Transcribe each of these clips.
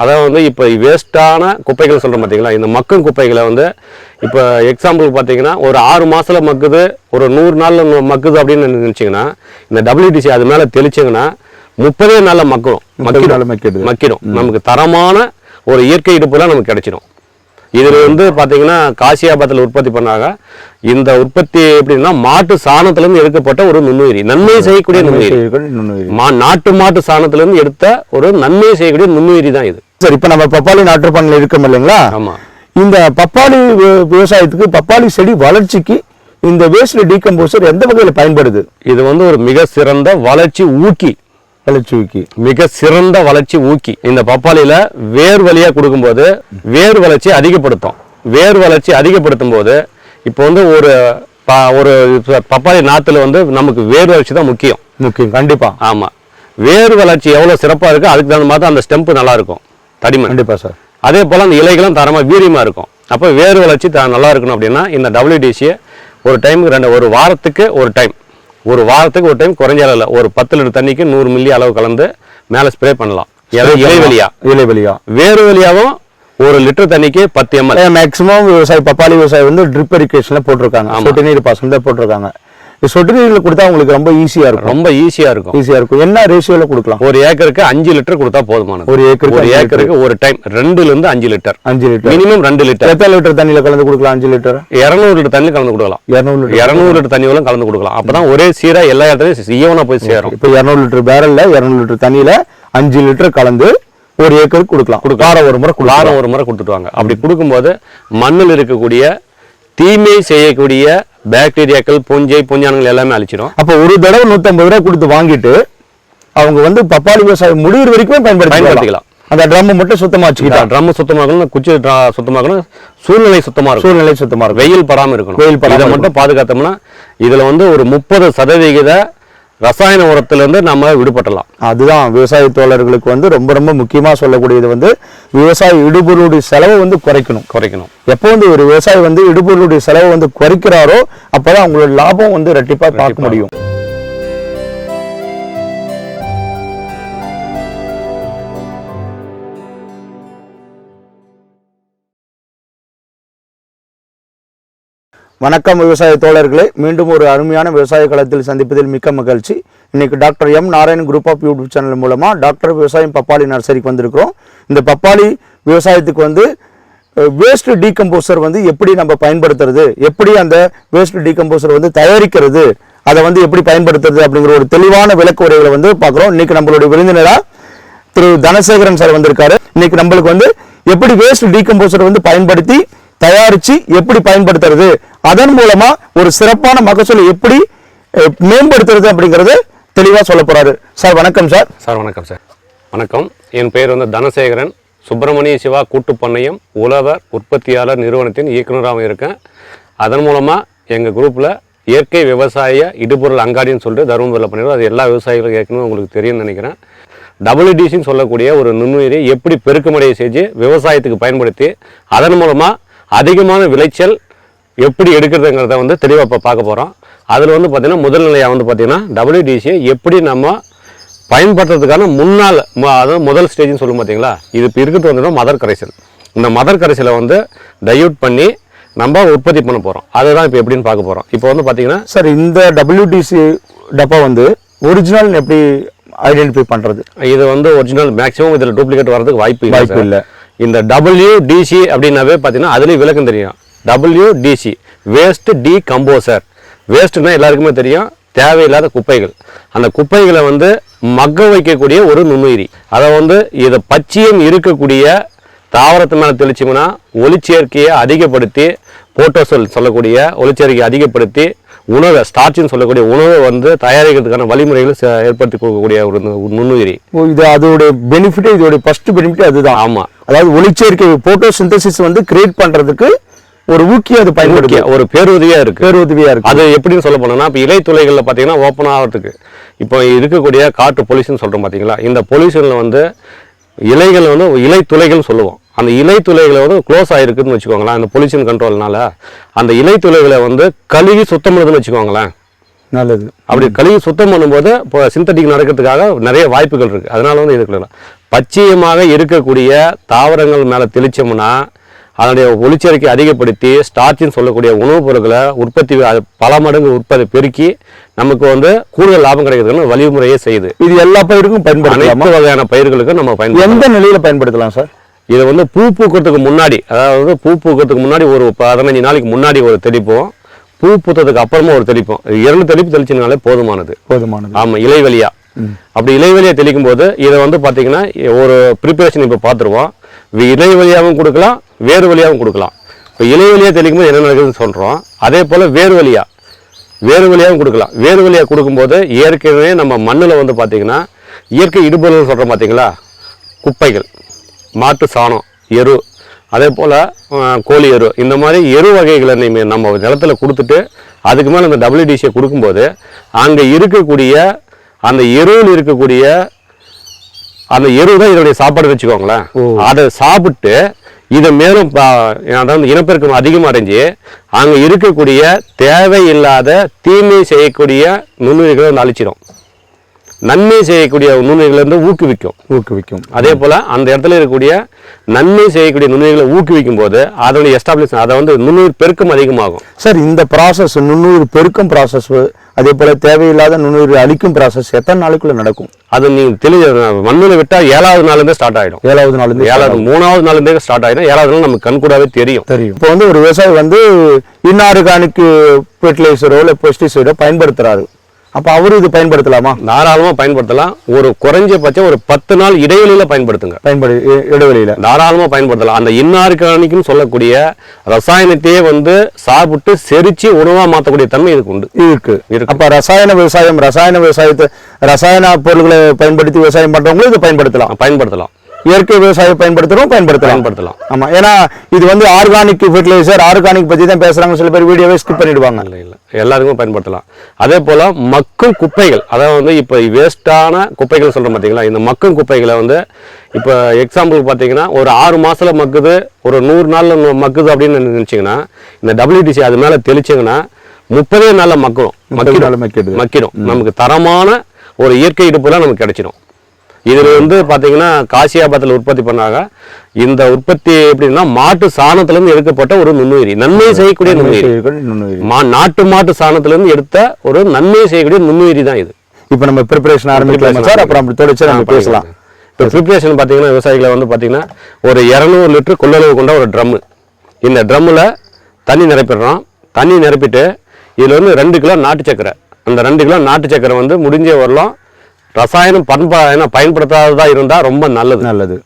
அதாவது வந்து இப்போ வேஸ்ட்டான குப்பைகள் சொல்கிறோம் பார்த்தீங்களா இந்த மக்கும் குப்பைகளை வந்து இப்போ எக்ஸாம்பிள் பார்த்தீங்கன்னா ஒரு ஆறு மாசத்துல மக்குது ஒரு நூறு நாளில் மக்குது அப்படின்னு நினச்சிங்கன்னா இந்த WTC அது மேலே தெளிச்சிங்கன்னா முப்பதே நாளில் மக்கிடுது. மக்கிடும். நமக்கு தரமான ஒரு இயற்கை இடுப்புலாம் நமக்கு கிடைச்சிடும். இதில் வந்து பார்த்தீங்கன்னா காசியாபாத்தில் உற்பத்தி பண்ணாங்க இந்த உற்பத்தி எப்படின்னா மாட்டு சாணத்திலிருந்து எடுக்கப்பட்ட ஒரு நுண்ணுயிரி நன்மை செய்யக்கூடிய நுண்ணுயிரி. மா நாட்டு மாட்டு சாணத்திலிருந்து எடுத்த ஒரு நன்மை செய்யக்கூடிய நுண்ணுயிரி தான் இது. சரி இப்போ நம்ம பப்பாளி நாட்டு பண்ணல இருக்கோம் இல்லைங்களா? ஆமா. இந்த பப்பாளி விவசாயத்துக்கு பப்பாளி செடி வளர்ச்சிக்கு இந்த வேஸ்ட் டீகம்போசர் எந்த வகையில பயன்படுது? இது வந்து ஒரு மிக சிறந்த வளர்ச்சி ஊக்கி. வளர்ச்சிக்கு மிக சிறந்த வளர்ச்சி ஊக்கி. இந்த பப்பாளியில வேர் வழியா கொடுக்கும்போது வேர் வளர்ச்சி அதிகப்படுத்தும். வேர் வளர்ச்சி அதிகப்படுத்தும் போது இப்போ வந்து ஒரு ஒரு பப்பாளி நாத்துல வந்து நமக்கு வேர் வளர்ச்சி தான் முக்கியம். முக்கியம் கண்டிப்பா. ஆமா. வேர் வளர்ச்சி எவ்வளவு சிறப்பா இருக்கு அதுக்கு தகுந்த மாதிரி அந்த ஸ்டெம்ப் நல்லா இருக்கும். தடிமன். கண்டிப்பா சார். அதே போல் அந்த இலைகளும் தரமா வீரியமா இருக்கும். அப்போ வேர் வளர்ச்சி த நல்லா இருக்கணும் அப்படின்னா இந்த டபிள்யூடிசியை ஒரு டைமுக்கு ரெண்டு ஒரு வாரத்துக்கு ஒரு டைம். ஒரு வாரத்துக்கு ஒரு டைம் குறைஞ்ச அளவில் ஒரு பத்து லிட்டர் தண்ணிக்கு நூறு மில்லி அளவு கலந்து மேலே ஸ்ப்ரே பண்ணலாம். இலைவெளியா? இலைவெளியா. வேறு வழியாவும் ஒரு லிட்டர் தண்ணிக்கு பத்து எம்எல் மேக்ஸிமம் விவசாய பப்பாளி விவசாயம் வந்து ட்ரிப் இரிகேஷன்ல போட்டிருக்காங்க. சொட்டு நீர் பாசனம் போட்டிருக்காங்க. சொட்டு நீர்ல கொடுத்தா உங்களுக்கு ரொம்ப ஈஸியா இருக்கும். ரொம்ப ஈஸியா இருக்கும். ஈஸியா இருக்கும். என்ன ரேஷியோல கொடுக்கலாம்? ஒரு ஏக்கருக்கு அஞ்சு லிட்டர் கொடுத்தா போதுமானது. ஒரு ஏக்கருக்கு ஒரு ஏக்கருக்கு ஒரு டைம் ரெண்டுல இருந்து அஞ்சு லிட்டர். அஞ்சு லிட்டர். மினிமம் ரெண்டு லிட்டர். எத்தனை லிட்டர் தண்ணியில கலந்து கொடுக்கலாம் அஞ்சு லிட்டர்? இரநூறு லிட்டர் தண்ணி கலந்து கொடுக்கலாம். இரநூறு லிட்டர். இரநூறு லிட்டர் தண்ணி வரையும் கலந்து கொடுக்கலாம். அப்பதான் ஒரே சீரா எல்லா இடத்துலயும் ஈவனா போய் சேரும். இப்போ இரநூறு லிட்டர் பேரல்ல இரநூறு லிட்டர் தண்ணியில அஞ்சு லிட்டர் கலந்து ஒரு ஏக்கருக்கு கொடுக்கலாம். வாரம் ஒரு முறை வாரம் ஒரு முறை கொடுத்துட்டு வாங்க. அப்படி கொடுக்கும்போது மண்ணில் இருக்கக்கூடிய தீமை செய்யக்கூடிய பாக்டீரியாக்கள் பூஞ்சை பூஞ்சானங்கள் எல்லாமே அழிச்சிடும் அப்போ ஒரு தடவை நூத்தம்பது ரூபாய் கொடுத்து வாங்கிட்டு அவங்க வந்து பப்பாளி விவசாயம் முடியிற வரைக்கும் பயன்படுத்தி பயன்படுத்திக்கலாம். அந்த ட்ரம் மட்டும் சுத்தமா வச்சுக்கிட்டா ட்ரம் சுத்தமாக்கணும் குச்சி சுத்தமாக்கணும் சூழ்நிலை சுத்தமா இருக்கும் சூழ்நிலை சுத்தமா இருக்கும் வெயில் படாம இருக்கணும். வெயில் படாம இதை மட்டும் பாதுகாத்தோம்னா இதுல வந்து ஒரு முப்பது சதவிகித ரசாயன உரத்துல இருந்து நம்ம விடுபட்டலாம் அதுதான் விவசாய தோழர்களுக்கு வந்து ரொம்ப ரொம்ப முக்கியமா சொல்லக்கூடியது வந்து விவசாய இடுபொருளுடைய செலவை வந்து குறைக்கணும். குறைக்கணும். எப்போ வந்து ஒரு விவசாயி வந்து இடுபொருளுடைய செலவை வந்து குறைக்கிறாரோ அப்பதான் அவங்களோட லாபம் வந்து ரெட்டிப்பா பார்க்க முடியும். வணக்கம் விவசாய தோழர்களே. மீண்டும் ஒரு அருமையான விவசாய களத்தில் சந்திப்பதில் மிக்க மகிழ்ச்சி. இன்னைக்கு doctor M Narayan group of YouTube channel மூலமாக டாக்டர் விவசாயம் பப்பாளி நர்சரிக்கு வந்திருக்கிறோம். இந்த பப்பாளி விவசாயத்துக்கு வந்து வேஸ்ட் டீகம்போசர் வந்து எப்படி நம்ம பயன்படுத்துறது? எப்படி அந்த வேஸ்ட் டீகம்போசர் வந்து தயாரிக்கிறது? அதை வந்து எப்படி பயன்படுத்துறது அப்படிங்கிற ஒரு தெளிவான விளக்கு உரைகளை வந்து பார்க்குறோம். இன்னைக்கு நம்மளுடைய விருந்தினராக திரு தனசேகரன் சார் வந்திருக்காரு. இன்னைக்கு நம்மளுக்கு வந்து எப்படி வேஸ்ட் டீகம்போசர் வந்து பயன்படுத்தி தயாரித்து எப்படி பயன்படுத்துறது? அதன் மூலமாக ஒரு சிறப்பான மகசூலை எப்படி மேம்படுத்துறது அப்படிங்கிறது தெளிவாக சொல்ல போகிறாரு சார் வணக்கம் சார். சார் வணக்கம் சார். வணக்கம். என் பெயர் வந்து தனசேகரன். சுப்பிரமணிய சிவா கூட்டுப்பண்ணையம் பண்ணையம் உழவர் உற்பத்தியாளர் நிறுவனத்தின் இயக்குனராகவும் இருக்கேன். அதன் மூலமாக எங்கள் குரூப்பில் இயற்கை விவசாய இடுபொருள் அங்காடின்னு சொல்லிட்டு தருமபுரியில் பண்ணிடுவோம் அது எல்லா விவசாயிகளும் ஏற்கனவே உங்களுக்கு தெரியும்னு நினைக்கிறேன். டபிள்யூடிசின்னு சொல்லக்கூடிய ஒரு நுண்ணுயிரை எப்படி பெருக்கமடைய செஞ்சு விவசாயத்துக்கு பயன்படுத்தி அதன் மூலமாக அதிகமான விளைச்சல் எப்படி எடுக்கிறதுங்கிறத வந்து தெளிவாக இப்போ பார்க்க போகிறோம் அதில் வந்து பார்த்திங்கன்னா முதல் நிலையாக வந்து பார்த்திங்கன்னா டபிள்யூடிசியை எப்படி நம்ம பயன்படுத்துறதுக்கான முன்னால் மு- அதாவது முதல் ஸ்டேஜ்னு சொல்லும் பார்த்தீங்களா இது இப்போ இருக்கிறது வந்து மதர் கரைசல். இந்த மதர் கரைசலை வந்து டையூட் பண்ணி நம்ம உற்பத்தி பண்ண போகிறோம் அதுதான் இப்போ எப்படின்னு பார்க்க போகிறோம் இப்போ வந்து பார்த்தீங்கன்னா சார் இந்த டபிள்யூடிசி டப்பா வந்து ஒரிஜினல் எப்படி ஐடென்டிஃபை பண்றது? இது வந்து ஒரிஜினல் மேக்ஸிமம் இதில் டூப்ளிகேட் வர்றதுக்கு வாய்ப்பு வாய்ப்பு. இல்லை. இந்த டபிள்யூடிசி அப்படின்னாவே பார்த்தீங்கன்னா அதுலேயும் விளக்கம் தெரியும். டபிள்யூடிசி வேஸ்ட் டி கம்போசர் வேஸ்ட்னா எல்லாருக்குமே தெரியும். தேவையில்லாத குப்பைகள். அந்த குப்பைகளை வந்து மக்க வைக்கக்கூடிய ஒரு நுண்ணுயிரி. அதை வந்து இதை பச்சையம் இருக்கக்கூடிய தாவரத்து மேலே தெளிச்சோம்னா ஒளிச்சேர்க்கையை அதிகப்படுத்தி போட்டோசோல் சொல்லக்கூடிய ஒளிச்சேர்க்கையை அதிகப்படுத்தி உணவை ஸ்டார்ச்னு சொல்லக்கூடிய உணவை வந்து தயாரிக்கிறதுக்கான வழிமுறைகளை ச- ஏற்படுத்தி கொடுக்கக்கூடிய ஒரு நுண்ணுயிரி. இது அதோட பெனிஃபிட் இதோட ஃபர்ஸ்ட் பெனிஃபிட் அதுதான். ஆமா. அதாவது ஒளிச்சேர்க்கை போட்டோ சிந்தசிஸ் வந்து கிரியேட் பண்றதுக்கு ஒரு ஊக்கி அது பயன்படுத்தி ஒரு பேருதவியா இருக்கு. பேருதவியா இருக்கு. அது எப்படின்னு சொல்ல போனோம்னா இப்போ இலை துளைகளில் பார்த்தீங்கன்னா ஓப்பன் ஆகிறதுக்கு இப்போ இருக்கக்கூடிய காட்டு பொல்யூஷன் சொல்கிறோம் பார்த்தீங்களா இந்த பொல்யூஷனில் வந்து இலைகள் வந்து இலை துளைகள் சொல்லுவோம். அந்த இலை துளைகளை வந்து க்ளோஸ் ஆகிருக்குன்னு வச்சுக்கோங்களேன் அந்த பொல்யூஷன் கண்ட்ரோல்னால அந்த இலை துளைகளை வந்து கழுவி சுத்தம் பண்ணுதுன்னு வச்சுக்கோங்களேன். நல்லது. அப்படி கழுவி சுத்தம் பண்ணும்போது இப்போ சிந்தட்டிக் நடக்கிறதுக்காக நிறைய வாய்ப்புகள் இருக்குது அதனால வந்து இதுக்குள்ள பச்சையமாக இருக்கக்கூடிய தாவரங்கள் மேலே தெளிச்சோம்னா அதனுடைய ஒளிச்சேர்க்கை அதிகப்படுத்தி ஸ்டார்ச்னு சொல்லக்கூடிய உணவுப் பொருட்களை உற்பத்தி பல மடங்கு உற்பத்தி பெருக்கி நமக்கு வந்து கூடுதல் லாபம் கிடைக்கிறதுன்னு வழிமுறையே செய்யுது. இது எல்லா பயிருக்கும் பயன்படுத்தலாமா? அனைத்து வகையான பயிர்களுக்கும் நம்ம பயன்படுத்தலாம். எந்த நிலையில பயன்படுத்தலாம் சார்? இதை வந்து பூ பூக்கிறதுக்கு முன்னாடி அதாவது பூ பூக்கிறதுக்கு முன்னாடி ஒரு பதினஞ்சு நாளைக்கு முன்னாடி ஒரு தெளிப்போம். பூ பூத்ததுக்கு அப்புறமா ஒரு தெளிப்போம் இரண்டு தெளிப்பு தெளிச்சினாலே போதுமானது. போதுமானது. ஆமாம் இலைவெளியா அப்படி இலைவெளியா தெளிக்கும் போது இதை வந்து பார்த்தீங்கன்னா ஒரு ப்ரிப்பரேஷன் இப்போ பார்த்துருவோம் இலை வழியாகவும் கொடுக்கலாம் வேறு வழியாகவும் கொடுக்கலாம். இப்போ இலை வழியாக தெளிக்கும் போது என்ன நடக்குதுன்னு சொல்கிறோம் அதே போல் வேறு வழியா வேறு வழியாகவும் கொடுக்கலாம். வேறு வழியாக கொடுக்கும்போது ஏற்கனவே நம்ம மண்ணில் வந்து பார்த்தீங்கன்னா இயற்கை இடுபொருள் சொல்கிறோம் பார்த்தீங்களா குப்பைகள் மாட்டு சாணம் எரு அதே போல் கோழி எரு. இந்த மாதிரி எரு வகைகளை நீங்க நம்ம நிலத்துல கொடுத்துட்டு அதுக்கு மேலே இந்த டபிள்யூடிசியை கொடுக்கும்போது அங்கே இருக்கக்கூடிய அந்த எருவில் இருக்கக்கூடிய அந்த எரு தான் இதனுடைய சாப்பாடு வச்சுக்கோங்களேன். அதை சாப்பிட்டு இதை மேலும் அதாவது இனப்பெருக்கம் அதிகமாக அடைஞ்சு அங்கே இருக்கக்கூடிய தேவையில்லாத தீமை செய்யக்கூடிய நுண்ணுயிர்களை வந்து அழிச்சிடும் நன்மை செய்யக்கூடிய நுண்ணுயிர்களை வந்து ஊக்குவிக்கும். ஊக்குவிக்கும். அதே போல அந்த இடத்துல இருக்கக்கூடிய நன்மை செய்யக்கூடிய நுண்ணுயிர்களை ஊக்குவிக்கும் போது அதனுடைய எஸ்டாப்ளிஷ் அதை வந்து நுண்ணுயிர் பெருக்கம் அதிகமாகும். சார் இந்த ப்ராசஸ் நுண்ணுயிர் பெருக்கும் ப்ராசஸ் அதே போல தேவையில்லாத நுண்ணுயிர் அழிக்கும் ப்ராசஸ் எத்தனை நாளுக்குள்ள நடக்கும்? அது நீங்க தெளி மண்ணில் விட்டா ஏழாவது நாள்ல இருந்தே ஸ்டார்ட் ஆயிடும். ஏழாவது நாள் இருந்து ஏழாவது மூணாவது நாள்ல இருந்தே ஸ்டார்ட் ஆயிடும். ஏழாவது நாள் நமக்கு கண்கூடாவே தெரியும். தெரியும். இப்போ வந்து ஒரு விவசாயி வந்து இன்ஆர்கானிக் ஃபெர்டிலைசரோ இல்லை பெஸ்டிசைடோ பயன்படுத்துறாரு. அப்போ அவரு இது பயன்படுத்தலாமா? தாராளமா பயன்படுத்தலாம். ஒரு குறைஞ்சபட்சம் ஒரு பத்து நாள் இடைவெளியில பயன்படுத்துங்க. பயன்படு இடைவெளியில. தாராளமா பயன்படுத்தலாம். அந்த இன்னார்கானிக்னு சொல்லக்கூடிய ரசாயனத்தையே வந்து சாப்பிட்டு செரிச்சு உணவா மாற்றக்கூடிய தன்மை இதுக்கு உண்டு. இருக்கு. இருக்கு. அப்ப ரசாயன விவசாயம் ரசாயன விவசாயத்தை ரசாயன பொருட்களை பயன்படுத்தி விவசாயம் பண்றவங்களும் இது பயன்படுத்தலாம். பயன்படுத்தலாம். இயற்கை விவசாயம் பயன்படுத்துறோம் பயன்படுத்தலாம். பயன்படுத்தலாம். ஆமா ஏன்னா இது வந்து ஆர்கானிக் ஃபெர்டிலைசர் ஆர்கானிக் பத்தி தான் பேசுறாங்க சில பேர் வீடியோவே ஸ்கிப் பண்ணிடுவாங்க. இல்லை இல்லை. எல்லாருக்கும் பயன்படுத்தலாம். அதே போல் மக்கும் குப்பைகள் அதாவது வந்து இப்போ வேஸ்ட்டான குப்பைகள் சொல்கிறோம் பார்த்தீங்களா இந்த மக்கும் குப்பைகளை வந்து இப்போ எக்ஸாம்பிளுக்கு பார்த்தீங்கன்னா ஒரு ஆறு மாசத்துல மக்குது ஒரு நூறு நாளில் மக்குது அப்படின்னு நினச்சிங்கன்னா இந்த WTC அது மேலே தெளிச்சிங்கன்னா முப்பதே நாளில் மக்கிடும். மக்கிடும். நமக்கு தரமான ஒரு இயற்கை இடுப்புலாம் நமக்கு கிடைச்சிடும். இதில் வந்து பார்த்தீங்கன்னா காசியாபாத்தில் உற்பத்தி பண்ணாங்க. இந்த உற்பத்தி எப்படின்னா மாட்டு சாணத்திலிருந்து எடுக்கப்பட்ட ஒரு நுண்ணுயிரி நன்மை செய்யக்கூடிய நுண்ணுயிரி. மா நாட்டு மாட்டு சாணத்திலிருந்து எடுத்த ஒரு நன்மை செய்யக்கூடிய நுண்ணுயிரி தான் இது. இப்போ நம்ம ப்ரிப்பரேஷன் ஆரம்பிக்கலாம்? சார் அப்புறம் அப்படி தொடர்ச்சி நம்ம பேசலாம். இப்போ ப்ரிப்ரேஷன் பார்த்தீங்கன்னா விவசாயிகளை வந்து பார்த்தீங்கன்னா ஒரு இரநூறு லிட்டர் கொள்ளளவு கொண்ட ஒரு ட்ரம்மு இந்த ட்ரம்மில் தண்ணி நிரப்பிடுறோம். தண்ணி நிரப்பிட்டு இதில் வந்து ரெண்டு கிலோ நாட்டு சக்கரை. அந்த ரெண்டு கிலோ நாட்டு சக்கரை வந்து முடிஞ்ச வரலாம் ரசாயனம் பண்பா என்ன பயன்படுத்தாததா இருந்தால் ரொம்ப நல்லது. நல்லது.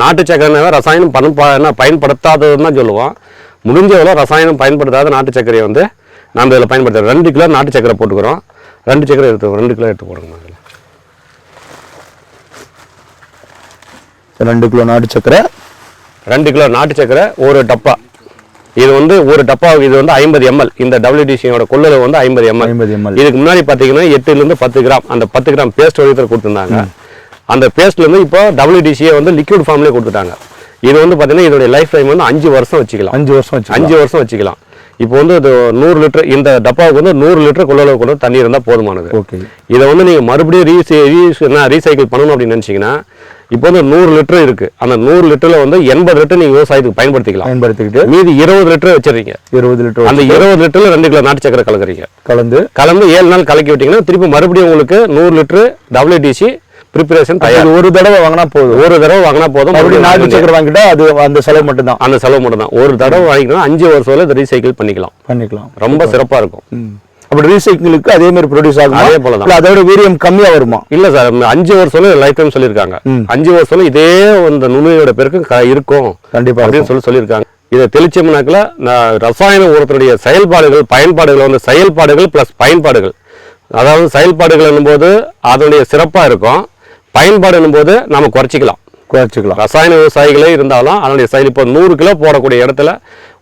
நாட்டு சக்கரை ரசாயனம் பண்பா என்ன பயன்படுத்தாததுன்னு தான் சொல்லுவோம். முடிஞ்ச எவ்வளோ ரசாயனம் பயன்படுத்தாத நாட்டு சர்க்கரையை வந்து நம்ம இதில் பயன்படுத்துறோம். ரெண்டு கிலோ நாட்டு சக்கரை போட்டுக்கிறோம். ரெண்டு சக்கரை எடுத்து ரெண்டு கிலோ எடுத்து போடுங்க அதில் ரெண்டு கிலோ நாட்டு சக்கரை ரெண்டு கிலோ நாட்டு சக்கரை ஒரு டப்பா. இது வந்து ஒரு டப்பா இது வந்து ஐம்பது எம்எல் இந்த டபிள்யூடிசியோட கொள்ளளவு வந்து ஐம்பது எம்எல் ஐம்பது எம்எல் இதுக்கு முன்னாடி பார்த்தீங்கன்னா எட்டுலேருந்து பத்து கிராம். அந்த பத்து கிராம் பேஸ்ட் வடிவத்தில் கொடுத்துருந்தாங்க. அந்த பேஸ்ட்லேருந்து இப்போ டபிள்யூடிசியை வந்து லிக்விட் ஃபார்ம்லேயே கொடுத்துட்டாங்க. இது வந்து பார்த்தீங்கன்னா இதோடைய லைஃப் டைம் வந்து அஞ்சு வருஷம் வச்சுக்கலாம். அஞ்சு வருஷம் அஞ்சு வருஷம் வச்சுக்கலாம். இப்போ வந்து இது நூறு லிட்டர் இந்த டப்பாவுக்கு வந்து நூறு லிட்டர் கொள்ளளவு கொண்டு தண்ணி இருந்தால் போதுமானது. ஓகே. இதை வந்து நீங்கள் மறுபடியும் ரீசை என்ன ரீசைக்கிள் பண்ணணும் அப்படின்னு நினச்சிங்கன்னா இப்போ வந்து நூறு லிட்டர் இருக்குது அந்த நூறு லிட்டரில் வந்து எண்பது லிட்டர் நீங்கள் விவசாயத்துக்கு பயன்படுத்திக்கலாம். பயன்படுத்திக்கிட்டு மீதி இருபது லிட்டர் வச்சிருக்கீங்க இருபது லிட்டர் அந்த இருபது லிட்டர்ல ரெண்டு கிலோ நாட்டு சக்கரை கலக்குறீங்க. கலந்து கலந்து ஏழு நாள் கலக்கி விட்டீங்கன்னா திருப்பி மறுபடியும் உங்களுக்கு நூறு லிட்டர் டபிள்யூடிசி ப்ரிப்பரேஷன் தயார். ஒரு தடவை வாங்கினா போதும். ஒரு தடவை வாங்கினா போதும். மறுபடியும் நாட்டு மறுபடியும் சக்கரை வாங்கிட்டா அது அந்த செலவு மட்டும்தான். அந்த செலவு மட்டும் தான் ஒரு தடவை வாங்கிக்கணும் அஞ்சு வருஷம் ரீசைக்கிள் பண்ணிக்கலாம். பண்ணிக்கலாம். ரொம்ப சிறப்பா இருக்கும். அப்படி ரீசைக்கிளுக்கு அதே மாதிரி ப்ரொடியூஸ் ஆகும்? அதே போலதான். இல்ல அதோட வீரியம் கம்மியா வருமா? இல்ல சார் அஞ்சு வருஷம் லைஃப் டைம் சொல்லியிருக்காங்க. அஞ்சு வருஷம் இதே இந்த நுண்ணுயிரோட பெருக்கும் க- இருக்கும். கண்டிப்பா அப்படின்னு சொல்லி சொல்லியிருக்காங்க. இதை தெளிச்சோம்னாக்கில் ரசாயன உரத்தினுடைய செயல்பாடுகள் பயன்பாடுகள் வந்து செயல்பாடுகள் ப்ளஸ் பயன்பாடுகள். அதாவது செயல்பாடுகள் என்னும்போது அதனுடைய சிறப்பாக இருக்கும். பயன்பாடு என்னும்போது நம்ம குறைச்சிக்கலாம். குறைச்சிக்கலாம். ரசாயன விவசாயிகளே இருந்தாலும் அதனுடைய செயல் இப்போ நூறு கிலோ போடக்கூடிய இடத்துல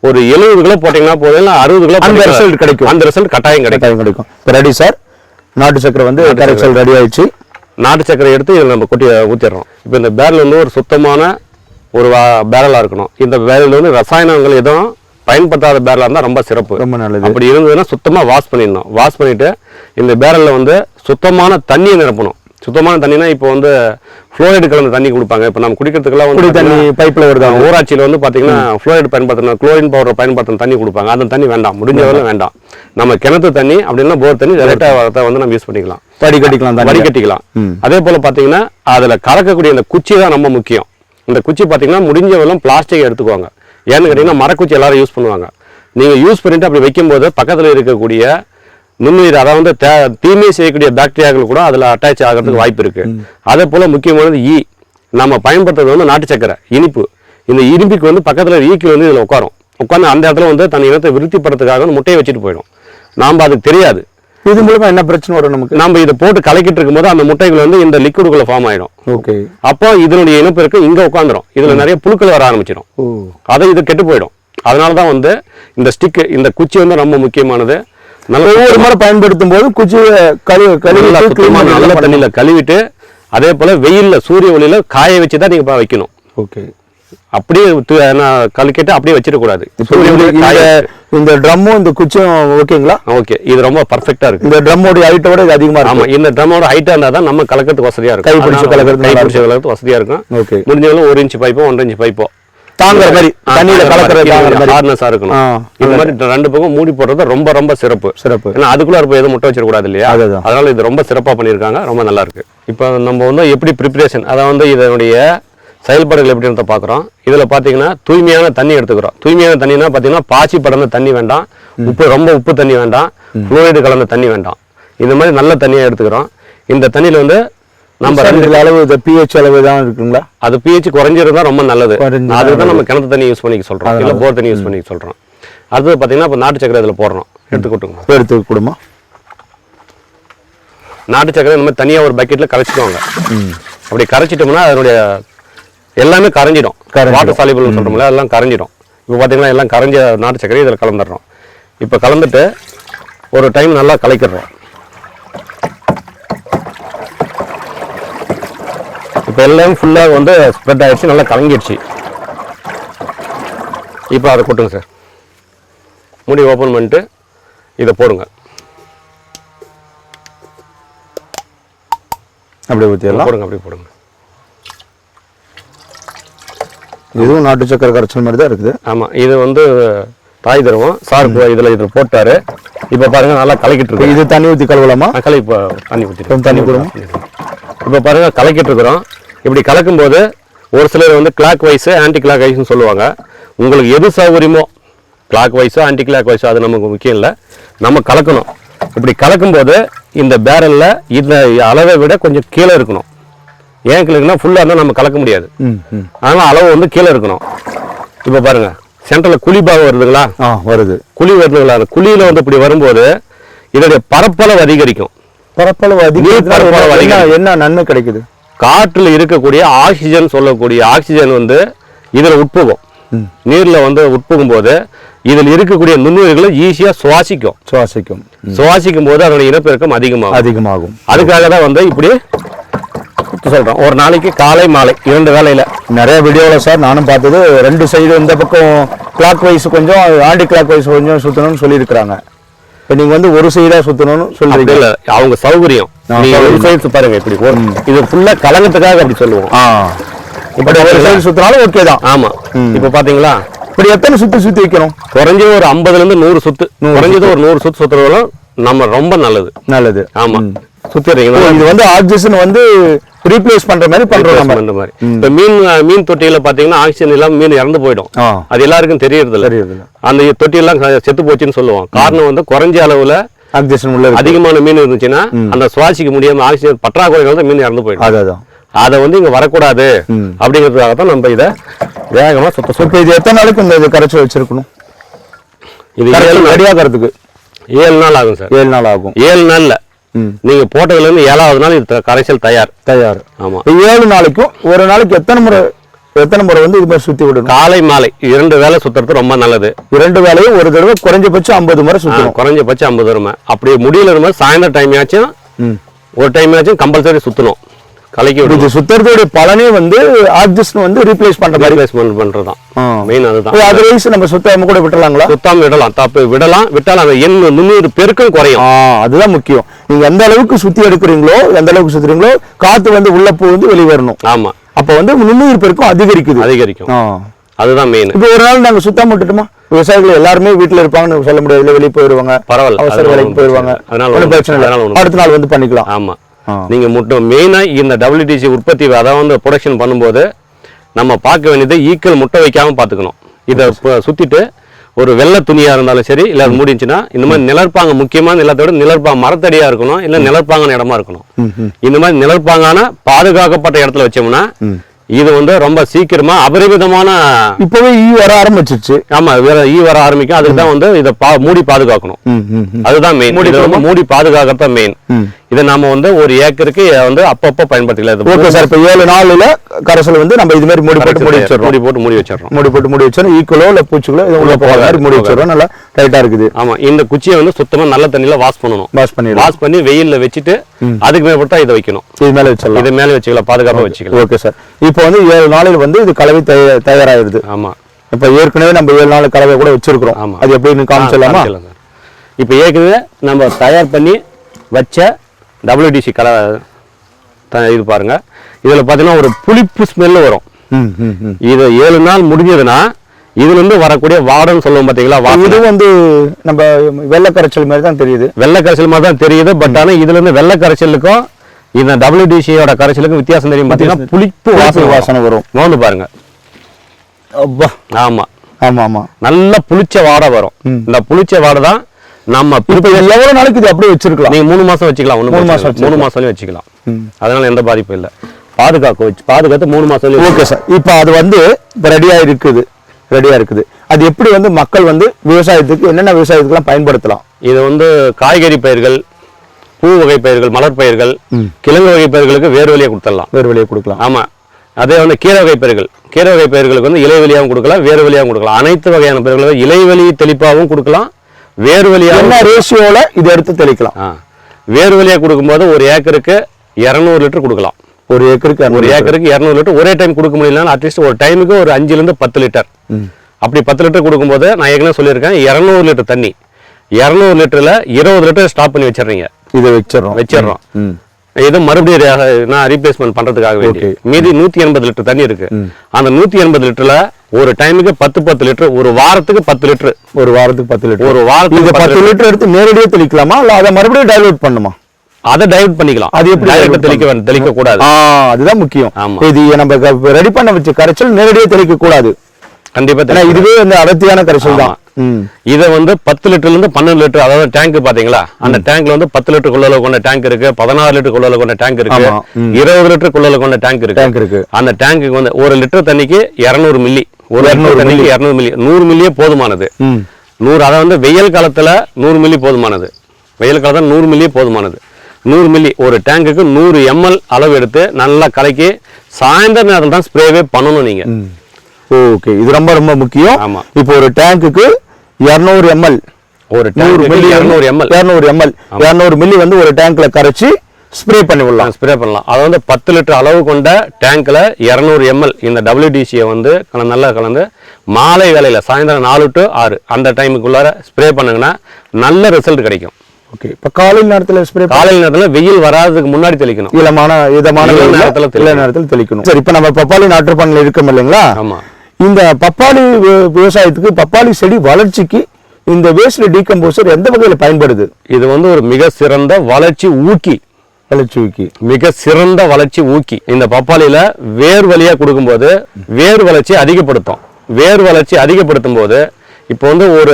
ஒரு எழுபது கிலோ போட்டிங்கன்னா போதும் இல்லை அறுபது கிலோ அந்த result கிடைக்கும். அந்த ரிசல்ட் கட்டாயம் கிடைக்கும். கிடைக்கும். ரெடி சார் நாட்டு சக்கரை வந்து கரெக்ஷன் ரெடி ஆயிடுச்சு. நாட்டு சக்கரை எடுத்து இதில் நம்ம கொட்டி ஊற்றிடுறோம் இப்போ இந்த பேரல் வந்து ஒரு சுத்தமான ஒரு பேரலாக இருக்கணும். இந்த பேரல் வந்து ரசாயனங்கள் எதுவும் பயன்படுத்தாத பேரலாக இருந்தால் ரொம்ப சிறப்பு. ரொம்ப நல்லது. அப்படி இருந்ததுன்னா சுத்தமாக வாஷ் பண்ணிடணும். வாஷ் பண்ணிவிட்டு இந்த பேரலில் வந்து சுத்தமான தண்ணியை நிரப்பணும். சுத்தமான தண்ணினா இப்போ வந்து ஃப்ளோரைடு கலந்த தண்ணி கொடுப்பாங்க. இப்போ நம்ம குடிக்கிறதுக்கெல்லாம் குடி வந்து தண்ணி பைப்ல வருதா ஊராட்சியில் வந்து பார்த்தீங்கன்னா ஃப்ளோரைடு பயன்படுத்தணும் குளோரின் பவுடர் பயன்படுத்தின தண்ணி கொடுப்பாங்க. அந்த தண்ணி வேண்டாம். முடிஞ்ச வேண்டாம். நம்ம கிணத்து தண்ணி அப்படின்னா போர் தண்ணி டேரெக்டாக வரதை வந்து நம்ம யூஸ் பண்ணிக்கலாம். வடிகட்டிக்கலாம் வடிகட்டிக்கலாம் அதே போல் பார்த்தீங்கன்னா அதில் கலக்கக்கூடிய இந்த குச்சி தான் ரொம்ப முக்கியம். இந்த குச்சி பார்த்தீங்கன்னா முடிஞ்ச வரலும் பிளாஸ்டிக் எடுத்துக்குவாங்க. ஏன்னு கேட்டிங்கன்னா மரக்குச்சி எல்லாரும் யூஸ் பண்ணுவாங்க. நீங்கள் யூஸ் பண்ணிட்டு அப்படி வைக்கும்போது பக்கத்தில் இருக்கக்கூடிய நுண்ணுயிர் அதாவது வந்து தீமை செய்யக்கூடிய பாக்டீரியாக்கள் கூட அதில் அட்டாச் ஆகிறதுக்கு வாய்ப்பு இருக்கு. அதே போல் முக்கியமானது ஈ. நம்ம பயன்படுத்துறது வந்து நாட்டு சக்கரை இனிப்பு. இந்த இனிப்புக்கு வந்து பக்கத்தில் ஈக்கு வந்து இதில் உட்காரும். உட்காந்து அந்த இடத்துல வந்து தன் இனத்தை விருத்திப்படுறதுக்காக வந்து முட்டையை வச்சுட்டு போயிடும். நாம் அதுக்கு தெரியாது. இது மூலமா என்ன பிரச்சனை வரும் நமக்கு? நம்ம இதை போட்டு கலக்கிட்டு இருக்கும்போது அந்த முட்டைகள் வந்து இந்த லிக்விடுக்குள்ள ஃபார்ம் ஆயிடும். ஓகே. அப்போ இதனுடைய இனப்பெருக்கு இங்க உட்காந்துரும் இதுல நிறைய புழுக்கள் வர ஆரம்பிச்சிடும் அதை இது கெட்டு போயிடும். அதனால தான் வந்து இந்த ஸ்டிக் இந்த குச்சி வந்து ரொம்ப முக்கியமானது. ஒவ்வொரு முறை பயன்படுத்தும் போது குச்சியை கழுவி கழுவி நல்லா தண்ணியில கழுவிட்டு அதே போல வெயில்ல சூரிய ஒளியில காய வச்சு தான் நீங்க ப- வைக்கணும். ஓகே. அப்படியே கலக்கிட்டு அப்படியே வச்சிடக்கூடாது இந்த ட்ரம்மும் இந்த குச்சியும் ஓகேங்களா? ஓகே. இது ரொம்ப பர்ஃபெக்டா இருக்கு. இந்த ட்ரம்மோட ஹைட்டோட இது அதிகமா ஆமா. இருக்கும் இந்த ட்ரம்மோட ஹைட்டா இருந்தா தான் நம்ம கலக்கிறதுக்கு வசதியா இருக்கும். கை பிடிச்சு கலக்கிறது கை பிடிச்சு கலக்கிறது வசதியா இருக்கும். ஓகே. முடிஞ்சவங்களும் ஒரு இன்ச் பைப்போ ஒன்றரை இன்ச் பைப்போ தாங்குற மாதிரி தண்ணியில கலக்கிறது தாங்குற மாதிரி. ஹார்னஸா இருக்கணும். இந்த மாதிரி ரெண்டு பக்கம் மூடி போடுறது ரொம்ப ரொம்ப சிறப்பு. சிறப்பு. ஏன்னா அதுக்குள்ள இருப்ப எதுவும் முட்டை வச்சிடக்கூடாது இல்லையா. அதனால இது ரொம்ப சிறப்பா பண்ணியிருக்காங்க. ரொம்ப நல்லா இருக்கு. இப்போ நம்ம வந்து எப்படி ப்ரிப்பரேஷன் அதை வந்து இதனுடைய செயல்பாடுகள் எப்படின்றத பார்க்குறோம் இதில் பார்த்தீங்கன்னா தூய்மையான தண்ணி எடுத்துக்கிறோம். தூய்மையான தண்ணினா பார்த்தீங்கன்னா பாசி படர்ந்த தண்ணி வேண்டாம். உப்பு ரொம்ப உப்பு தண்ணி வேண்டாம். குளோரைடு கலந்த தண்ணி வேண்டாம். இந்த மாதிரி நல்ல தண்ணியாக எடுத்துக்கிறோம். இந்த தண்ணியில் வந்து நம்ம ரெண்டு அளவு இந்த பிஹெச் அளவு தான் இருக்குங்களா? அது பிஹெச் குறைஞ்சிருந்தா ரொம்ப நல்லது. அதுக்கு தான் நம்ம கிணத்து தண்ணி யூஸ் பண்ணிக்க சொல்றோம். இல்ல போர் தண்ணி யூஸ் பண்ணிக்க சொல்றோம். அடுத்தது பார்த்தீங்கன்னா இப்போ நாட்டு சக்கரை இதில் போடுறோம் எடுத்து கொட்டுங்க. எடுத்து கொடுமா. நாட்டு சக்கரை இந்த மாதிரி தனியாக ஒரு பக்கெட்டில் கரைச்சிக்குவாங்க அப்படி கரைச்சிட்டோம்னா அதனுடைய எல்லாமே கரைஞ்சிடும். வாட்டர் சாலிபிள்னு சொல்கிறோம்ல எல்லாம் கரைஞ்சிடும். இப்போ பார்த்தீங்கன்னா எல்லாம் கரைஞ்ச நாட்டு சக்கரை இதில் கலந்துடுறோம். இப்போ கலந்துட்டு ஒரு டைம் நல்லா கலக்கிடுறோம் இப்போ எல்லாம் ஃபுல்லாக வந்து ஸ்ப்ரெட் ஆயிடுச்சு நல்லா கலங்கிடுச்சு இப்போ அதை கொட்டுங்க சார். முடி ஓப்பன் பண்ணிட்டு இதை போடுங்க. அப்படியே ஊற்றிடலாம் போடுங்க அப்படி போடுங்க. இதுவும் நாட்டு சக்கரை கரைச்சல் மாதிரி தான் இருக்குது. ஆமாம் இது வந்து தாய் தருவோம் சார் இதில் இதில் போட்டாரு. இப்போ பாருங்க நல்லா கலக்கிட்டு இருக்கு. இது தண்ணி ஊற்றி கழுவலாமா? கலை இப்போ தண்ணி கொஞ்சம் தண்ணி கொடுங்க. இப்போ பாருங்க கலக்கிட்டு இருக்கிறோம். இப்படி கலக்கும்போது ஒரு சிலர் வந்து கிளாக் வைஸ் ஆன்டி கிளாக் வைஸ்னு சொல்லுவாங்க. உங்களுக்கு எது சௌகரியமோ கிளாக் வைஸோ ஆன்டி கிளாக் வைஸோ அது நமக்கு முக்கியம் இல்லை. நம்ம கலக்கணும். இப்படி கலக்கும்போது இந்த பேரலில் இந்த அளவை விட கொஞ்சம் கீழே இருக்கணும். ஏன் கீழேன்னா ஃபுல்லாக இருந்தால் நம்ம கலக்க முடியாது. அதனால் அளவு வந்து கீழே இருக்கணும். இப்போ பாருங்க சென்டரில் குழி பாகம் வருதுங்களா? வருது. குழி வருதுங்களா? அந்த குழியில வந்து இப்படி வரும்போது இதோடைய பரப்பளவு அதிகரிக்கும். பரப்பளவு அதிகம். என்ன நன்மை கிடைக்குது? காற்றில் இருக்கக்கூடிய ஆக்சிஜன் சொல்லக்கூடிய ஆக்சிஜன் வந்து இதில் உட்புகும். நீர்ல வந்து உட்புகும் போது இதில் இருக்கக்கூடிய நுண்ணுயிர்களை ஈஸியா சுவாசிக்கும். சுவாசிக்கும். சுவாசிக்கும் போது அதனுடைய இனப்பெருக்கம் அதிகமாகும். அதிகமாகும். அதுக்காக தான் வந்து இப்படி சொல்றோம். ஒரு நாளைக்கு காலை மாலை இரண்டு வேளையில. நிறைய வீடியோவில் சார் நானும் பார்த்தது ரெண்டு சைடு இந்த பக்கம் கிளாக் வைஸ் கொஞ்சம் ஆண்டி கிளாக் வைஸ் கொஞ்சம் சுற்றணும்னு சொல்லியிருக்கிறாங்க. இப்போ நீங்கள் வந்து ஒரு சைடாக சுற்றணும்னு சொல்றீங்க. இல்ல அவங்க சௌகரியம். ஒரு. சைடு பாருங்க இப்படி இது ஃபுல்லா கலங்கத்துக்காக அப்படி சொல்லுவோம். இப்படி ஒரு சைடு சுற்றினாலும் ஓகே தான். ஆமா. இப்ப பாத்தீங்களா? இப்படி எத்தனை சுற்றி சுற்றி வைக்கணும்? குறைஞ்சது ஒரு ஐம்பதுல இருந்து நூறு சுத்து. குறைஞ்சது ஒரு நூறு சுத்து சுத்துறதுலாம் நம்ம ரொம்ப நல்லது. நல்லது. ஆமா. ஓ, சுத்திடுறீங்களா? இது வந்து ஆக்சிஜன் வந்து ரீப்ளேஸ் பண்ற மாதிரி பண்றோம் நம்ம. இந்த மாதிரி. இப்ப மீன் மீன் தொட்டியில பாத்தீங்கன்னா ஆக்சிஜன் இல்லாம மீன் இறந்து போயிடும். அது எல்லாருக்கும் தெரியறது இல்ல அந்த தொட்டியெல்லாம் செத்து போச்சுன்னு சொல்லுவோம் காரணம் வந்து குறைஞ்ச அளவுல ஆக்சிஜன் உள்ள அதிகமான மீன் இருந்துச்சுன்னா அந்த சுவாசிக்க முடியாம ஆக்சிஜன் பற்றாக்குறைகள் தான் மீன் இறந்து போயிடும். அதான் அதை. வந்து இங்க வரக்கூடாது. அப்படிங்கிறதுக்காக தான் நம்ம இதை வேகமா சுத்த சுத்த இது எத்தனை நாளைக்கு இந்த இது கரைச்சி வச்சிருக்கணும்? இது ரெடியாகிறதுக்கு ஏழு நாள் ஆகும் சார். ஏழு நாள் ஆகும். ஏழு நாள்ல. நீங்க போட்டதுல இருந்து ஏழாவது நாள் இது கரைசல் தயார். தயார். ஆமா. ஏழு நாளைக்கும் ஒரு நாளைக்கு எத்தனை முறை எத்தனை முறை வந்து இது மாதிரி சுத்தி விடணும்? காலை மாலை. இரண்டு வேளை சுத்துறது ரொம்ப நல்லது. இரண்டு வேலையும் ஒரு தடவை குறைஞ்சபட்சம் ஐம்பது முறை சுத்தணும். குறைஞ்சபட்சம் ஐம்பது வருமே அப்படி முடியல இருக்கும்போது சாயந்தரம் டைம் ஆச்சும் ஒரு டைம் ஆச்சும் கம்பல்சரி சுத்தணும். கலக்கி விடணும் இது சுத்தறதோடைய பலனே வந்து ஆக்சிஜன் வந்து ரீப்ளேஸ் பண்ற மாதிரி. ரீப்ளேஸ்மெண்ட் பண்றதுதான். ஆ. மெயின் அதுதான். அதர்வைஸ் நம்ம சுத்தாம கூட விட்டுலாங்களா சுத்தாம விடலாம். தப்பு விடலாம். விட்டாலும் அந்த எண் நுண்ணுயிர் பெருக்கம் குறையும். அதுதான் முக்கியம். நீங்க எந்த அளவுக்கு சுத்தி எடுக்கிறீங்களோ எந்த அளவுக்கு சுத்துறீங்களோ காத்து வந்து உள்ள வந்து வெளியே வரணும். ஆமா. அப்ப வந்து நுண்ணுயிர் பெருக்கம் அதிகரிக்குது. அதிகரிக்கும். அதுதான் மெயின் இப்போ ஒரு நாள் நாங்க சுத்தாம விட்டுட்டுமா? விவசாயிகள் எல்லாருமே வீட்டுல இருப்பாங்கன்னு சொல்ல முடியாது. வெளியே போயிருவாங்க. பரவாயில்ல. அவசர வேலைக்கு போயிருவாங்க. அதனால பிரச்சனை இல்லை. அடுத்த நாள் வந்து பண்ணிக்கலாம். ஆமா. ஆ. நீங்க முட்டை மெயினா இந்த டபிள்யூடிசி உற்பத்தி அதாவது வந்து ப்ரொடக்ஷன் பண்ணும்போது நம்ம பார்க்க வேண்டியது ஈக்கள் முட்டை வைக்காம பார்த்துக்கணும். இதை சுத்திட்டு ஒரு வெள்ளை துணியா இருந்தாலும் சரி இல்ல அது மூடிச்சுன்னா இந்த மாதிரி நிழற்பாங்க முக்கியமான நிலத்தோட நிழற்பாங்க மரத்தடியா இருக்கணும் இல்ல நிழற்பாங்கான இடமா இருக்கணும். இந்த மாதிரி நிழற்பாங்கான பாதுகாக்கப்பட்ட இடத்துல வச்சோம்னா இது வந்து ரொம்ப சீக்கிரமா அபரிமிதமான இப்பவே ஈ வர ஆரம்பிச்சிருச்சு. ஆமா வேற ஈ வர ஆரம்பிக்கும். அதுக்கு தான் வந்து இதை மூடி பாதுகாக்கணும். அதுதான் மெயின் மூடி மூடி வந்து மூடி பாதுகாக்கிறது தான் மெயின். இதை நாம வந்து ஒரு ஏக்கருக்கு வந்து அப்பப்போ பயன்படுத்திக்கலாம். ஓகே சார் இப்போ ஏழு நாள்ல கரைசல் வந்து நம்ம இது மாதிரி மூடி போட்டு மூடி வச்சிடறோம். மூடி போட்டு மூடி வச்சிடறோம். மூடி போட்டு மூடி வச்சிடறோம். ஈக்குவலோ இல்ல பூச்சிகளோ இது உள்ள போகாத மாதிரி மூடி வச்சிடறோம். நல்லா டைட்டா இருக்குது. ஆமா இந்த குச்சியை வந்து சுத்தமா நல்ல தண்ணியில வாஷ் பண்ணணும். வாஷ் பண்ணிடலாம் வாஷ் பண்ணி வெயில்ல வச்சுட்டு அதுக்கு மேற்பட்டா இதை வைக்கணும். இது மேல வச்சிடலாம். இதை மேல வச்சுக்கலாம் பாதுகாப்பா வச்சுக்கலாம். ஓகே சார் இப்போ வந்து ஏழு நாளில் வந்து இது கலவை தய- தயாராகிடுது ஆமா. இப்போ ஏற்கனவே நம்ம ஏழு நாள் கலவை கூட வச்சிருக்கிறோம். ஆமா. அது எப்படின்னு காமிச்சிடலாமா. இப்போ ஏற்கனவே நம்ம தயார் பண்ணி வச்ச WDC கல த- இது பாருங்க. இதுல பாத்தீங்கன்னா ஒரு புளிப்பு ஸ்மெல் வரும். இது ஏழு நாள் முடிஞ்சதுன்னா இதுல இருந்து வரக்கூடிய வாடன்னு சொல்லுவோம் பாத்தீங்களா வாசனை. இது வந்து நம்ம வெள்ளை கரைச்சல் மாதிரி தான் தெரியுது. வெள்ளை கரைசல் மாதிரி தான் தெரியுது பட் ஆனா இதுல இருந்து வெள்ளை கரைசலுக்கும் இந்த டபிள்யூடிசியோட கரைசலுக்கும் வித்தியாசம் தெரியும் பாத்தீங்கன்னா புளிப்பு வாசனை வாசனை வரும். மோந்து பாருங்க. அப்பா. ஆமா. ஆமா ஆமா. நல்ல புளிச்ச வாடை வரும். இந்த புளிச்ச வாடை தான் நம்ம எவ்வளவு நாளைக்கு இது அப்படியே வச்சிருக்கலாம்? நீங்க மூணு மாசம் வச்சுக்கலாம் மூணு மாசம் மூணு மாசம் வரையும் வச்சுக்கலாம். அதனால எந்த பாதிப்பும் இல்லை. பாதுகாக்க வச்சு பாதுகாத்து மூணு மாசம் ஓகே சார் இப்போ அது வந்து இப்போ ரெடியா இருக்குது ரெடியா இருக்குது அது எப்படி வந்து மக்கள் வந்து விவசாயத்துக்கு என்னென்ன விவசாயத்துக்குலாம் பயன்படுத்தலாம்? இது வந்து காய்கறி பயிர்கள் பூ வகை பயிர்கள் மலர் பயிர்கள் கிழங்கு வகை பயிர்களுக்கு வேறு வழியாக கொடுத்துடலாம். வேறு வெளியே கொடுக்கலாம். ஆமா. அதே வந்து கீரை வகை பயிர்கள். கீரை வகை பயிர்களுக்கு வந்து இலை வழியாகவும் கொடுக்கலாம் வேறு வழியாகவும் கொடுக்கலாம். அனைத்து வகையான பயிர்களுக்கு இலை வழி தெளிப்பாகவும் கொடுக்கலாம். வேறு வழியாகவும் என்ன ரேஷியோல இதை எடுத்து தெளிக்கலாம். வேறு வழியாக கொடுக்கும்போது ஒரு ஏக்கருக்கு இரநூறு லிட்டர் கொடுக்கலாம். ஒரு ஏக்கருக்கு ஒரு ஏக்கருக்கு இரநூறு லிட்டர். ஒரே டைம் கொடுக்க முடியலன்னா அட்லீஸ்ட் ஒரு டைமுக்கு ஒரு அஞ்சுல இருந்து பத்து லிட்டர். அப்படி பத்து லிட்டர் கொடுக்கும்போது நான் ஏற்கனவே சொல்லியிருக்கேன் இரநூறு லிட்டர் தண்ணி. இரநூறு லிட்டர்ல இருபது லிட்டர் ஸ்டாப் பண்ணி வச்சிடுறீங்க. இதை வச்சிடறோம். வச்சிடுறோம். இது மறுபடியும் நான் ரீப்ளேஸ்மெண்ட் பண்றதுக்காக வேண்டி. மீதி நூத்தி எண்பது லிட்டர் தண்ணி இருக்கு. அந்த நூத்தி எண்பது லிட்டர்ல ஒரு டைமுக்கு பத்து பத்து லிட்டர் ஒரு வாரத்துக்கு பத்து லிட்டர். ஒரு வாரத்துக்கு பத்து லிட்டர். ஒரு வாரத்துக்கு பத்து லிட்டர். எடுத்து நேரடியாக தெளிக்கலாமா? இல்ல அதை மறுபடியும் டைலூட் பண்ணுமா? அதை டைவர்ட் பண்ணிக்கலாம். அது எப்படி dilute தெளிக்க தெளிக்க கூடாது அதுதான் முக்கியம். இது நம்ம ரெடி பண்ண வச்ச கரைச்சல் நேரடியாக தெளிக்க கூடாது கண்டிப்பா இதுவே வந்து அடர்த்தியான கரைச்சல் தான். இதை வந்து பத்து லிட்டர்ல இருந்து பன்னெண்டு லிட்டர் அதாவது டேங்க் பாத்தீங்களா அந்த டேங்க்ல வந்து பத்து லிட்டர் கொள்ளல கொண்ட டேங்க் இருக்கு பதினாறு லிட்டர் கொள்ளல கொண்ட டேங்க் இருக்கு. இருபது லிட்டர் கொள்ளல கொண்ட டேங்க் இருக்கு. அந்த டேங்க்குக்கு வந்து ஒரு லிட்டர் தண்ணிக்கு இருநூறு மில்லி ஒரு இருநூறு மில்லி. நூறு மில்லியே போதுமானது. நூறு அதை வந்து வெயில் காலத்துல நூறு மில்லி போதுமானது. வெயில் காலத்துல நூறு மில்லி போதுமானது. நூறு மில்லி ஒரு டேங்குக்கு நூறு எம்எல் அளவு எடுத்து நல்லா கலக்கி சாயந்தர நேரம் தான் ஸ்ப்ரேவே பண்ணணும் நீங்க. ஓகே. இது ரொம்ப ரொம்ப முக்கியம். ஆமா. இப்போ ஒரு டேங்குக்கு இரநூறு எம்எல். ஒரு நூறு மில்லி இருநூறு எம்எல். இரநூறு எம்எல். இரநூறு மில்லி வந்து ஒரு டேங்க்ல கரைச்சி ஸ்ப்ரே பண்ணி விடலாம். ஸ்ப்ரே பண்ணலாம். அது வந்து பத்து லிட்டர் அளவு கொண்ட டேங்க்ல இரநூறு எம்எல் இந்த டபிள்யூடிசியை வந்து நல்லா கலந்து மாலை வேலையில சாயந்தரம் நாலு டு ஆறு அந்த டைமுக்குள்ளார ஸ்ப்ரே பண்ணுங்கன்னா நல்ல ரிசல்ட் கிடைக்கும். ஓகே இப்போ காலையில் நேரத்துல ஸ்ப்ரே காலையில் நேரத்துல வெயில் வராததுக்கு முன்னாடி தெளிக்கணும். ஈரமான இதமான நேரத்துல இள நேரத்தில் தெளிக்கணும். சரி இப்போ நம்ம பப்பாளி நாட்டு பண்ணல இருக்கோம் இல்லைங்களா? ஆமா. இந்த பப்பாளி விவசாயத்துக்கு பப்பாளி செடி வளர்ச்சிக்கு இந்த வேஸ்ட் டீகம்போசர் எந்த வகையில் பயன்படுது? இது வந்து ஒரு மிக சிறந்த வளர்ச்சி ஊக்கி. வளர்ச்சிக்கு மிக சிறந்த வளர்ச்சி ஊக்கி. இந்த பப்பாளியில வேர் வழியா கொடுக்கும்போது வேர் வளர்ச்சி அதிகப்படுத்தும். வேர் வளர்ச்சி அதிகப்படுத்தும் போது இப்போ வந்து ஒரு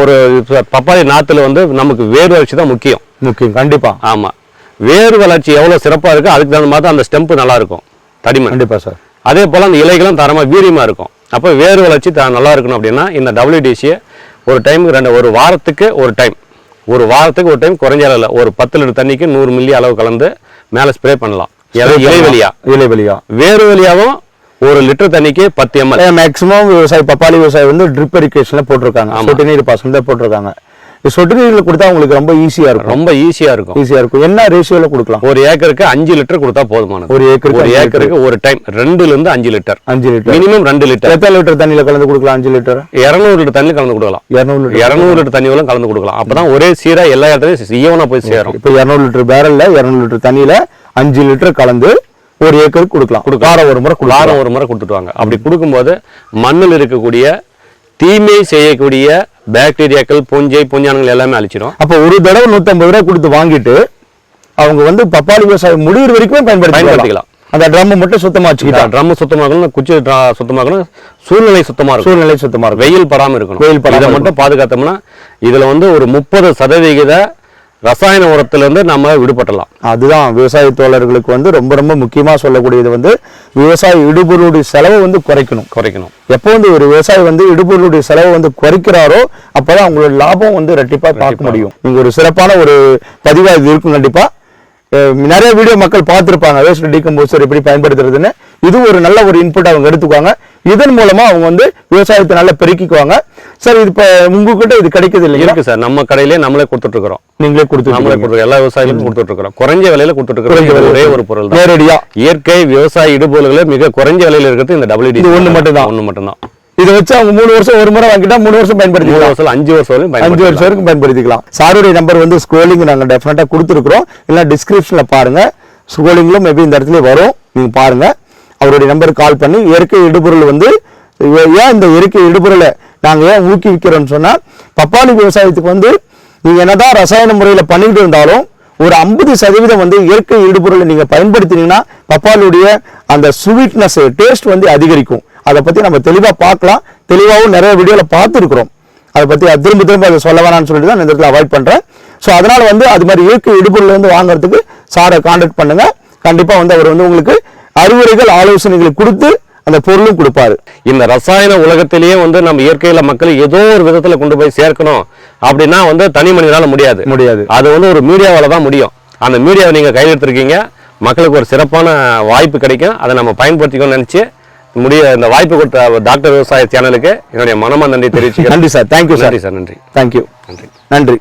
ஒரு பப்பாளி நாத்துல வந்து நமக்கு வேர் வளர்ச்சி தான் முக்கியம். முக்கியம். கண்டிப்பா. ஆமா. வேர் வளர்ச்சி எவ்வளவு சிறப்பா இருக்கு? அதுக்கு தகுந்த மாதிரி அந்த ஸ்டெம்ப் நல்லா இருக்கும். தடிமன். கண்டிப்பா சார். அதே போல அந்த இலைகளும் தரமா வீரியமா இருக்கும். அப்போ வேர் வளர்ச்சி த- நல்லா இருக்கணும் அப்படின்னா இந்த டபிள்யூடிசியை ஒரு டைமுக்கு ரெண்டு ஒரு வாரத்துக்கு ஒரு டைம். ஒரு வாரத்துக்கு ஒரு டைம் குறைஞ்ச அளவில் ஒரு பத்து லிட்டர் தண்ணிக்கு நூறு மில்லி அளவு கலந்து மேலே ஸ்ப்ரே பண்ணலாம். இலை இலை வழியா இலைவெளியா வேறு வழியாவும் ஒரு லிட்டர் தண்ணிக்கு பத்து எம்எல் மேக்ஸிமம் விவசாயி பப்பாளி விவசாயி வந்து ட்ரிப் இரிகேஷன்ல போட்டிருக்காங்க. சொட்டு நீர் பாசனம் போட்டிருக்காங்க. சொட்டு நீரில் கொடுத்தா உங்களுக்கு ரொம்ப ஈஸியா இருக்கும். ரொம்ப ஈஸியா இருக்கும். ஈஸியா இருக்கும். என்ன ரேஷியோல கொடுக்கலாம்? ஒரு ஏக்கருக்கு அஞ்சு லிட்டர் கொடுத்தா போதுமானது. ஒரு ஏக்கருக்கு ஒரு ஏக்கருக்கு ஒரு டைம் ரெண்டுல இருந்து அஞ்சு லிட்டர். அஞ்சு லிட்டர். மினிமம் ரெண்டு லிட்டர். எத்தனை லிட்டர் தண்ணியில கலந்து கொடுக்கலாம் அஞ்சு லிட்டர்? இருநூறு லிட்டர் தண்ணி கலந்து கொடுக்கலாம். இரநூறு லிட்டர். இருநூறு லிட்டர் தண்ணி வரையும் கலந்து கொடுக்கலாம். அப்பதான் ஒரே சீரா எல்லா இடத்துலயும் ஈவனா போய் சேரும். இப்போ இரநூறு லிட்டர் பேரல்ல இரநூறு லிட்டர் தண்ணியில அஞ்சு லிட்டர் கலந்து ஒரு ஏக்கருக்கு கொடுக்கலாம். வாரம் ஒரு முறை வாரம் ஒரு முறை கொடுத்துட்டு வாங்க. அப்படி கொடுக்கும்போது மண்ணில் இருக்கக்கூடிய தீமை செய்யக்கூடிய பாக்டீரியாக்கள் பூஞ்சை பூஞ்சானங்கள் எல்லாமே அழிச்சிடும் அப்போ ஒரு தடவை நூத்தம்பது ரூபாய் கொடுத்து வாங்கிட்டு அவங்க வந்து பப்பாளி விவசாயம் முடியிற வரைக்குமே பயன்படுத்தி பயன்படுத்திக்கலாம். அந்த ட்ரம் மட்டும் சுத்தமா வச்சுக்கிட்டா? ட்ரம் சுத்தமாகணும் குச்சி சுத்தமாகணும் சூழ்நிலை சுத்தமா இருக்கும் சூழ்நிலை சுத்தமா இருக்கும் வெயில் படாம இருக்கணும். வெயில் படாம இதை மட்டும் பாதுகாத்தோம்னா இதுல வந்து ஒரு முப்பது சதவிகித ரசாயன உரத்துல இருந்து நம்ம விடுபட்டலாம் அதுதான் விவசாய தோழர்களுக்கு வந்து ரொம்ப ரொம்ப முக்கியமா சொல்லக்கூடியது வந்து விவசாய இடுபொருளுடைய செலவை வந்து குறைக்கணும். குறைக்கணும். எப்போ வந்து ஒரு விவசாயி வந்து இடுபொருளுடைய செலவை வந்து குறைக்கிறாரோ அப்பதான் அவங்களோட லாபம் வந்து ரெட்டிப்பா பார்க்க முடியும். நீங்க ஒரு சிறப்பான ஒரு பதிவா இது இருக்கும் கண்டிப்பா. அஹ் நிறைய வீடியோ மக்கள் பார்த்திருப்பாங்க. வேஸ்ட் டீகம்போசர் எப்படி பயன்படுத்துறதுன்னு? இது ஒரு நல்ல ஒரு இன்புட் அவங்க எடுத்துக்குவாங்க. இதன் மூலமா அவங்க வந்து விவசாயத்தை நல்லா பெருக்கிக்குவாங்க. சார் இது இப்ப உங்ககிட்ட இது கிடைக்குது இல்லைங்களா? இருக்கு சார். நம்ம கடையிலே நம்மளே கொடுத்துட்டு இருக்கிறோம் நீங்களே கொடுத்து நம்மளே கொடுத்துருக்கோம் எல்லா விவசாயிகளுக்கும் கொடுத்துட்டு இருக்கிறோம் குறைஞ்ச விலையில விலையில. ஒரே ஒரு பொருள் தான் நேரடியா. இயற்கை விவசாய இடுபொருள்களே மிக குறைஞ்ச விலையில இருக்கிறது இந்த டபிள்யூடி இது ஒண்ணு மட்டும்தான். ஒண்ணு மட்டும்தான். இதை வச்சு அவங்க மூணு வருஷம் ஒரு முறை வாங்கிட்டா மூணு வருஷம் பயன்படுத்திக்கலாம். வருஷம் அஞ்சு வருஷம் அஞ்சு. வருஷம் வரைக்கும் பயன்படுத்திக்கலாம். சாருடைய நம்பர் வந்து ஸ்க்ரோலிங் நாங்கள் டெஃபினட்டாக கொடுத்துருக்குறோம். இல்லை டிஸ்கிரிப்ஷனில் பாருங்க. ஸ்க்ரோலிங்கிலும் மேபி இந்த இடத்துல வரும். நீங்கள் பாருங்க. அவருடைய நம்பருக்கு கால் பண்ணி இயற்கை இடுபொருள் வந்து ஏன் இந்த இயற்கை இடுபொருளை நாங்கள் ஏன் ஊக்குவிக்கிறோம்னு சொன்னால் பப்பாளி விவசாயத்துக்கு வந்து நீங்கள் என்னதான் ரசாயன முறையில் பண்ணிக்கிட்டு இருந்தாலும் ஒரு ஐம்பது சதவீதம் வந்து இயற்கை இடுபொருளை நீங்கள் பயன்படுத்தினீங்கன்னா பப்பாளியுடைய அந்த ஸ்வீட்னஸ் டேஸ்ட் வந்து அதிகரிக்கும். அதை பற்றி நம்ம தெளிவாக பார்க்கலாம். தெளிவாகவும் நிறைய வீடியோவில் பார்த்துருக்குறோம். அதை பற்றி அது திரும்ப திரும்ப அதை சொல்ல வேணாம்னு சொல்லிட்டு தான் நான் இந்த இடத்துல அவாய்ட் பண்ணுறேன் ஸோ அதனால் வந்து அது மாதிரி இயற்கை இடுபொருள் வந்து வாங்குறதுக்கு சாரை காண்டாக்ட் பண்ணுங்க. கண்டிப்பாக வந்து அவர் வந்து உங்களுக்கு அறிவுரைகள் ஆலோசனைகளை கொடுத்து அந்த பொருளும் கொடுப்பாரு. இந்த ரசாயன உலகத்திலேயே வந்து நம்ம இயற்கையில மக்களை ஏதோ ஒரு விதத்துல கொண்டு போய் சேர்க்கணும் அப்படின்னா வந்து தனி மனிதனால முடியாது. முடியாது. அது வந்து ஒரு மீடியாவால தான் முடியும். அந்த மீடியாவை நீங்க கையில் எடுத்திருக்கீங்க மக்களுக்கு ஒரு சிறப்பான வாய்ப்பு கிடைக்கும். அதை நம்ம பயன்படுத்திக்கணும்னு நினைச்சு முடிய இந்த வாய்ப்பு கொடுத்த டாக்டர் விவசாய சேனலுக்கு என்னுடைய மனமா நன்றி தெரிவிச்சுக்கிறேன். நன்றி சார் தேங்க்யூ சார் நன்றி சார் நன்றி. தேங்க்யூ நன்றி. நன்றி.